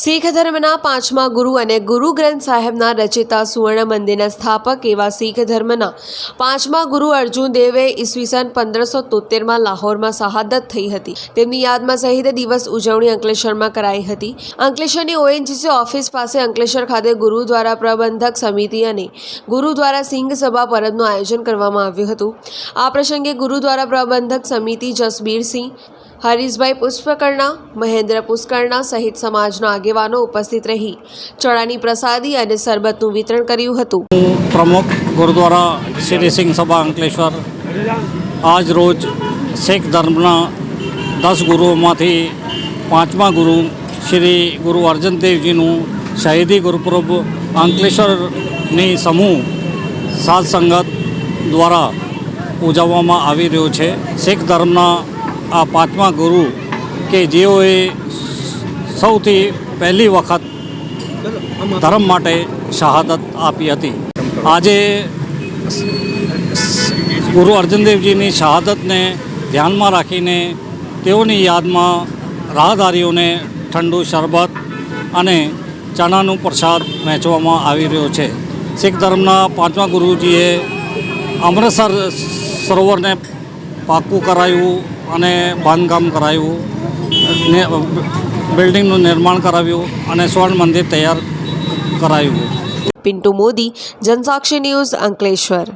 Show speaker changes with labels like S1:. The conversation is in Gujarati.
S1: શીખ ધર્મના પાંચમા ગુરુ અને ગુરુ ગ્રંથ સાહેબના રચિતા સુવર્ણ મંદિરના સ્થાપક એવા શીખ ધર્મના પાંચમા ગુરુ અર્જુન દેવે ઈસવીસન પંદરસો તોતેરમાં લાહોરમાં શહાદત થઈ હતી. તેમની યાદમાં શહીદ દિવસ ઉજવણી અંકલેશ્વરમાં કરાઈ હતી. અંકલેશ્વરની ઓએનજીસી ઓફિસ પાસે અંકલેશ્વર ખાતે ગુરુદ્વારા પ્રબંધક સમિતિ અને ગુરુદ્વારા સિંઘ સભા પરબનું આયોજન કરવામાં આવ્યું હતું. આ પ્રસંગે ગુરુદ્વારા પ્રબંધક સમિતિ જસબીરસિંહ હરીશભાઈ પુષ્પકર્ણા, મહેન્દ્ર પુષ્કર્ણા સહિત સમાજના આગેવાનો ઉપસ્થિત રહી ચણાની પ્રસાદી અને શરબતનું વિતરણ કર્યું હતું.
S2: પ્રમુખ ગુરુદ્વારા શ્રી સિંહ સભા અંકલેશ્વર. આજ રોજ શીખ ધર્મના દસ ગુરુઓમાંથી પાંચમા ગુરુ શ્રી ગુરુ અર્જન દેવજીનું શહીદી ગુરુપુરબ અંકલેશ્વરની સમૂહ સાત સંગત દ્વારા ઉજવવામાં આવી રહ્યો છે. શીખ ધર્મના આ પાંચમા ગુરુ કે જેઓએ સૌથી પહેલી વખત ધર્મ માટે શહાદત આપી હતી. આજે ગુરુ અર્જનદેવજીની શહાદતને ધ્યાનમાં રાખીને તેઓની યાદમાં રાહદારીઓને ઠંડુ શરબત અને ચણાનું પ્રસાદ વહેંચવામાં આવી રહ્યો છે. શીખ ધર્મના પાંચમા ગુરુજીએ અમૃતસર સરોવરને પાક્કું કરાયું અને બાંધકામ કરાયું, ને બિલ્ડિંગનું નિર્માણ કરાવ્યું અને સ્વર્ણ મંદિર તૈયાર કરાયું.
S1: પિન્ટુ મોદી, જનસાક્ષી ન્યૂઝ અંકલેશ્વર.